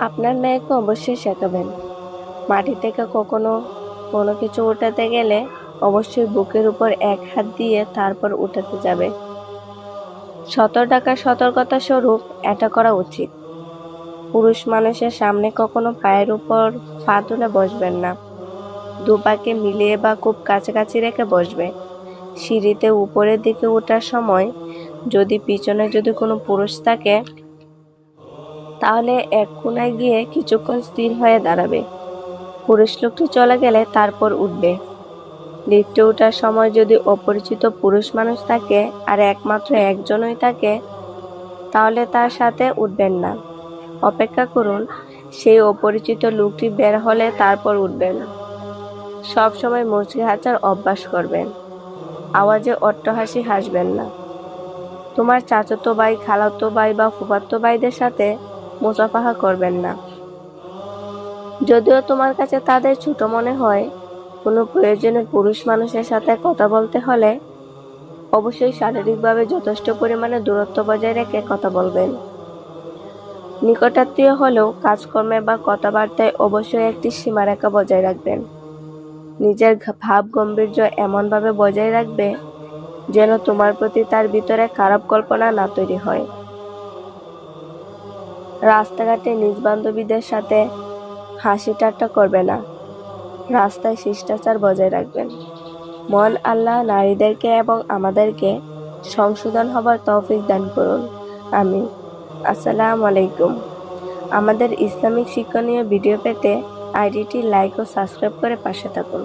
আপনার মেয়েকে অবশ্যই শেখাবেন। মাটি থেকে কখনো কোনো কিছু উঠাতে গেলে অবশ্যই বুকের উপর এক হাত দিয়ে তারপর উঠাতে যাবে। সতর টাকার সতর্কতা স্বরূপ এটা করা উচিত। পুরুষ মানুষের সামনে কখনো পায়ের উপর পা তুলে বসবেন না। দুপাকে মিলিয়ে বা খুব কাছাকাছি রেখে বসবে। সিঁড়িতে উপরের দিকে ওঠার সময় যদি পিছনে যদি কোনো পুরুষ থাকে তাহলে এক কোনায় গিয়ে কিছুক্ষণ স্থির হয়ে দাঁড়াবে। পুরুষ লোকটি চলে গেলে তারপর উঠবে। লিফটে ওঠার সময় যদি অপরিচিত পুরুষ মানুষ থাকে আর একমাত্র একজনই থাকে, তাহলে তার সাথে উঠবেন না। অপেক্ষা করুন, সেই অপরিচিত লোকটি বের হলে তারপর উঠবেন। সব সময় মুচকি হাঁচার অভ্যাস করবেন। আওয়াজে অট্টহাসি হাসবেন না। তোমার চাচাতো ভাই, খালাতো ভাই বা ফুফাতো ভাইদের সাথে মুসাফাহা করবেন না। যদিও তোমার কাছে তাদের ছোট মনে হয়, কোনো প্রয়োজনে পুরুষ মানুষের সাথে কথা বলতে হলে অবশ্যই শারীরিকভাবে যথেষ্ট পরিমাণে দূরত্ব বজায় রেখে কথা বলবেন। নিকটাত্মীয় হলেও কাজকর্মে বা কথাবার্তায় অবশ্যই একটি সীমারেখা বজায় রাখবেন। নিজের ভাব গাম্ভীর্য এমনভাবে বজায় রাখবে যেন তোমার প্রতি তার ভিতরে খারাপ কল্পনা না তৈরি হয়। রাস্তাঘাটে নিজ বান্ধবীদের সাথে হাসি ঠাট্টা করবে না। রাস্তায় শিষ্টাচার বজায় রাখবেন। মন আল্লাহ নারীদেরকে এবং আমাদেরকে সংশোধন হবার তৌফিক দান করুন। আমি আসসালামু আলাইকুম। আমাদের ইসলামিক শিক্ষণীয় ভিডিও পেতে আইডিটি লাইক ও সাবস্ক্রাইব করে পাশে থাকুন।